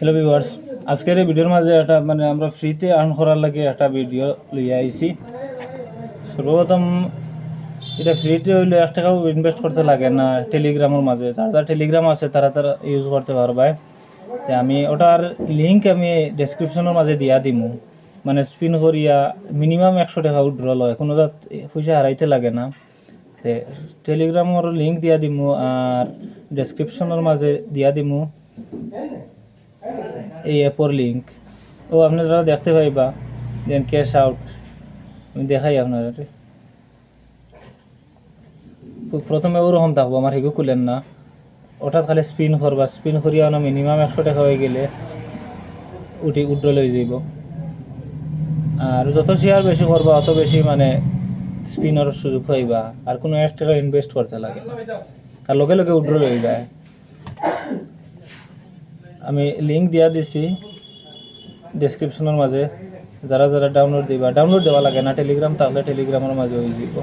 Hello viewers আজকের এই ভিডিওর মাঝে একটা মানে আমরা ফ্রিতে আর্ন করার লাগে একটা ভিডিও লইয়া আইছি। সর্বপ্রথম এটা ফ্রিতে হইলে এক টাকাও ইনভেস্ট করতে লাগে না টেলিগ্রামের মাঝে। যার যার টেলিগ্রাম আছে, তারা তারা ইউজ করতে পারবে। তে আমি ওটার লিঙ্ক আমি ডেসক্রিপশনের মাঝে দিয়া দিমু। মানে স্পিন করিয়া মিনিমাম একশো টাকা উইড্র লয়। কোনো জাত পয়সা হারাইতে লাগে না। তে টেলিগ্রামের লিঙ্ক দিয়া দিমু আর ডেসক্রিপশনের মাঝে দিয়া দিমু। এই অ্যাপর লিঙ্ক ও আপনারা দেখতে পাইবা দেন ক্যাশ আউট আমি দেখাই আপনারা প্রথমে ওরকম থাকব, আমার হিগু খুলেন না। ওটা খালি স্পিন করবা স্পিন করিয়া না মিনিমাম একশো টাকা হয়ে গেলে উঠি উড্র লই যাইব। আর যত শেয়ার বেশি করবা, অত বেশি মানে স্পিনের সুযোগ পাইবা। আর কোনো এক টাকা ইনভেস্ট করতে লাগে আর লগে লগে উড্র লই যায়। আমি লিঙ্ক দিয়া দিছি ডেসক্রিপশনের মাঝে যারা যারা ডাউনলোড দিবা ডাউনলোড দেওয়া লাগে না টেলিগ্রাম তাহলে টেলিগ্রামের মাঝে হয়ে যাব।